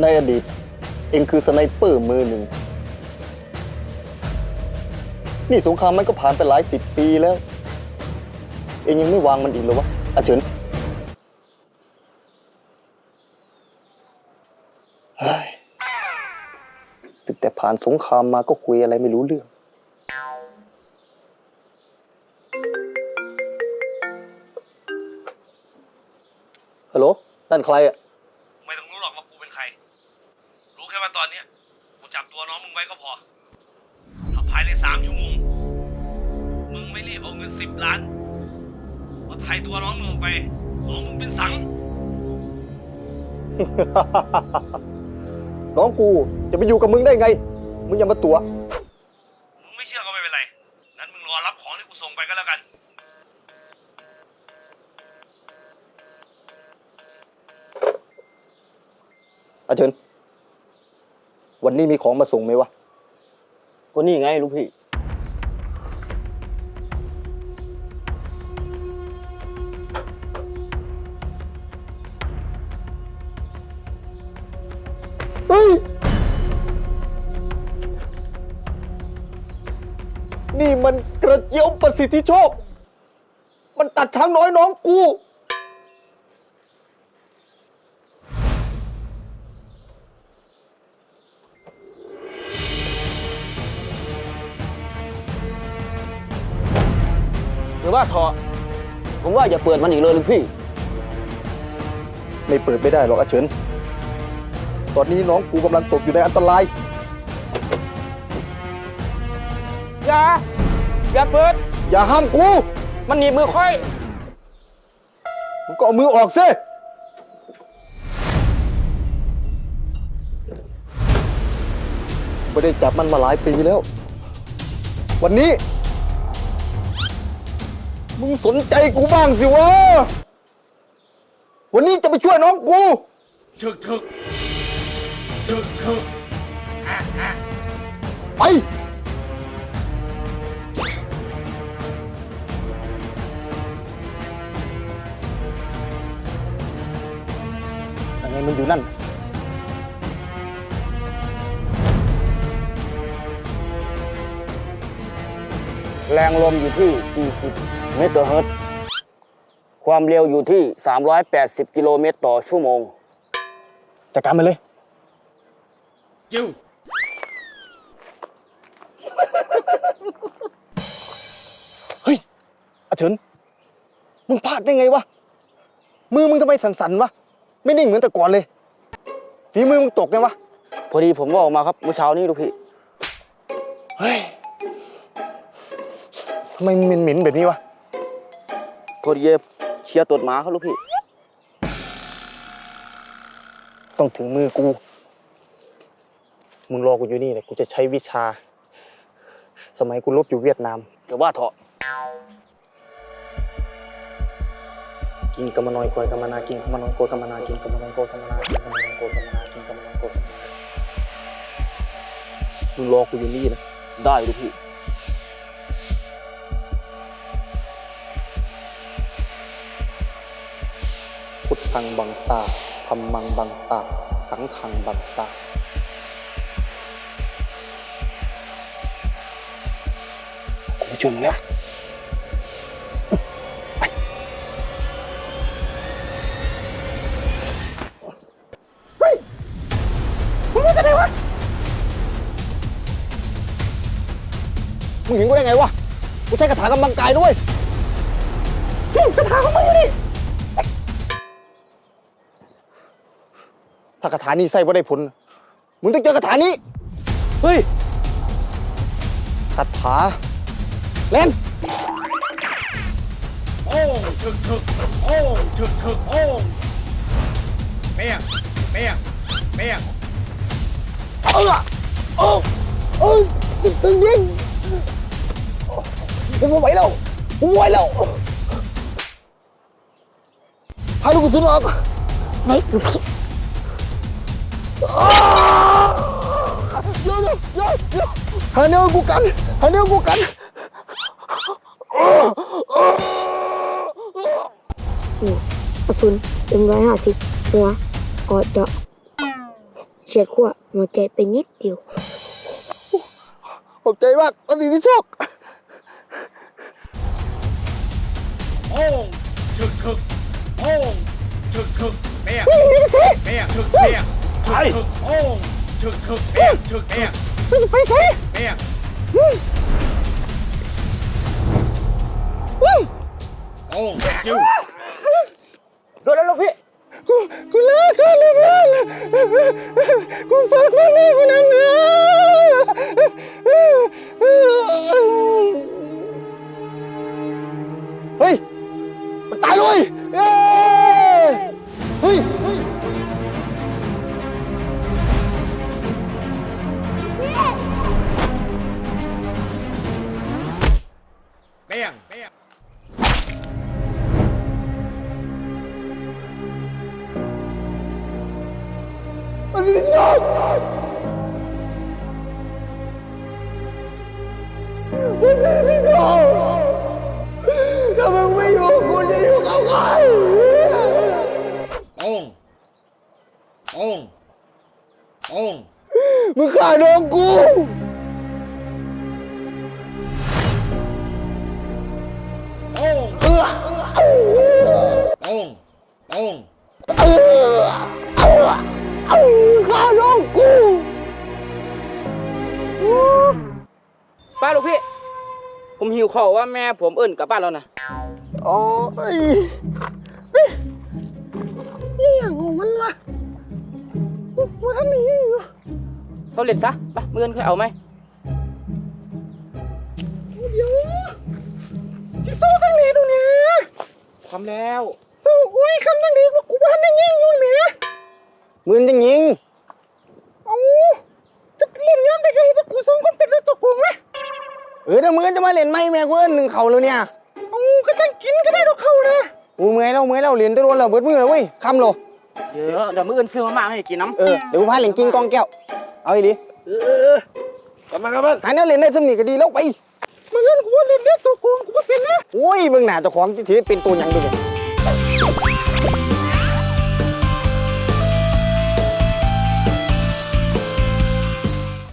ในอดีต เองคือสไนเปอร์มือหนึ่ง นี่สงครามมันก็ผ่านไปหลายสิบปีแล้ว เองยังไม่วางมันอีกเหรอวะอาเฉินเฮ้ยตั้งแต่ผ่านสงครามมาก็คุยอะไรไม่รู้เรื่อง ฮัลโหลนั่นใครอะ ไม่ต้องรู้หรอกว่ากูเป็นใคร รู้แค่ว่าตอนเนี้ยกูจับตัวน้องมึงไว้ก็พอถ้าภายในสามชั่วโมง มึงไม่รีบเอาเงินสิบล้านมาไถ่ตัวน้องมึงออกไป น้องมึงเป็นสัง น้องกูจะไปอยู่กับมึงได้ไง มึงอย่ามาตัว มึงไม่เชื่อก็ไม่เป็นไร งั้นมึงรอรับของที่กูส่งไปก็แล้วกัน อาเชิญ วันนี้มีของมาส่งไหมวะ ก็นี่ไงลูกพี่ เฮ้ย นี่มันกระเจียวประสิทธิโชค มันตัดช้างน้อยน้องกู รือว่าทอผมว่าอย่าเปิดมันอีกเลยลูกพี่ ไม่เปิดไม่ได้หรอกอาเฉิน ตอนนี้น้องกูกำลังตกอยู่ในอันตราย อย่า อย่าเปิด อย่าห้ามกู มันหนีบมือค่อย มึงก็เอามือออกซิไม่ได้จับมันมาหลายปีแล้ว วันนี้ มึงสนใจกูบ้างสิวะ วันนี้จะไปช่วยน้องกูชึกชึกชึกชึกไป ยังไงมันอยู่นั่น แรงลมอยู่ที่ 40 เมตรเฮิรตซ์ความเร็วอยู่ที่ 380 กิโลเมตรต่อชั่วโมง จัดการมันเลย จิ้ว เฮ้ยอาเฉินมึงพลาดได้ไงวะ มือมึงทำไมสั่นๆวะ ไม่นิ่งเหมือนแต่ก่อนเลย ฝีมือมึงตกไงวะ พอดีผมก็ออกมาครับเมื่อเช้านี้ลูกพี่ เฮ้ย ทำไมมันเหม็นๆแบบนี้วะพอดีเคลียร์ตดหมาครับลูกพี่ ต้องถึงมือกู มึงรอกูอยู่นี่เลยกูจะใช้วิชา สมัยกูลบอยู่เวียดนาม แต่ว่าเถอะกินกำมะนอยกอยกำมะนากินกำมะนอยกอยกำมะนากินกำมะนอยกอยกำมะนากินกำมะนอยกอยกำมะนากินกำมะนอยกอยมึงรอกูอยู่นี่นะได้ลูกพี่ ทังบังตาธรรมังบังตา สังฆังบังตากูจนแล้วไปเฮ้ยมึงรู้จะได้วะมึงเห็นกูได้ไงวะ กูใช้คาถากำลังกายด้วย ถ้าคาถานี้ใส่บ่ได้ผล มึงต้องเจอคาถานี้ เฮ้ยคาถาเล่น โอ้งชึกชึกโอ้งชึกชึกโอ้งเปียงเปียงเปียงเออเออเออตึงตึงยิงกูไม่ไหวแล้วกูไม่ไหวแล้วพาลูกกระสุนออกไหนลูกพี่ เดี๋ยวเดี๋ยวเดี๋ยวเดี๋ยวหาแนวกูกันหาแนวกูกันนี่กระสุนเอ็มร้อยห้าสิบหัวกอดเจาะเฉียดขั้วหัวใจไปนิดเดียว ขอบใจมากประสิทธิโชค โอ้งชึกชึกโอ้งชึกชึกเปียกเปียกชึกเปียก ชึกชึกโอ้งชึกชึกเปียกชึกเปียกมึงจะไปใส่เปียกโอ้งจิ้วโดนแล้วลูกพี่กูกูเลิกกันเลยเพื่อนกูฝากคนนี้กูนั่งเนื้เฮ้ย มันตายเลย เปียกเปียกประสิทธิโชคประสิทธิโชคถ้ามึงไม่อยู่กูจะอยู่กับใครโอ้งโอ้งโอ้งมึงฆ่าน้องกู งโอ้งเออเออเออฆ่าน้องกูป้าลูกพี่ ผมหิวข้าวว่าแม่ผมเอิ้นกลับบ้านแล้วนะโอ้ยเฮ้ยนี่อย่างของมันวะมันทำอย่างนี้อยู่เขาเล่นซะไปเมื่อนค่อยเอาไหมเดี๋ยวที่สู้ตั้งนี้ตรงนี้ความแล้วสู้โอ้ยคำตั้งนี้ว่ากูบ้านได้ยิงอยู่เนี่ยมือนจะยิงเอาจะเล่นย้ำแต่ไกลแต่กูส่งคนเป็นตัวกูไหมเออถ้ามือจะมาเล่นไม่แม่กูเอิ้นหนึ่งเข่าแล้วเนี่ยเอาก็ตั้งกินก็ได้ดอกเข่านะกูเมื่อยแล้วเมื่อยแล้วเรียนตัวโดนแล้วเบิดมือแล้วเว้ยคำโลเดี๋ยวเดี๋ยวมื่อเอิ้นซื้อมาม่าให้กินน้ำเออเดี๋ยวกูพาเล่นกิ้งกองแก้วเอาอีดีเออเออเออกลับมากลับมาหาแนวเล่นได้สำนีก็ดีแล้วไปมึงเล่นกูว่าเล่นได้ตัวโกงกูก็เป็นนะโอ้ยมึงหนาเจ้าของที่ถือเป็นตัวหยังดูเนี่ย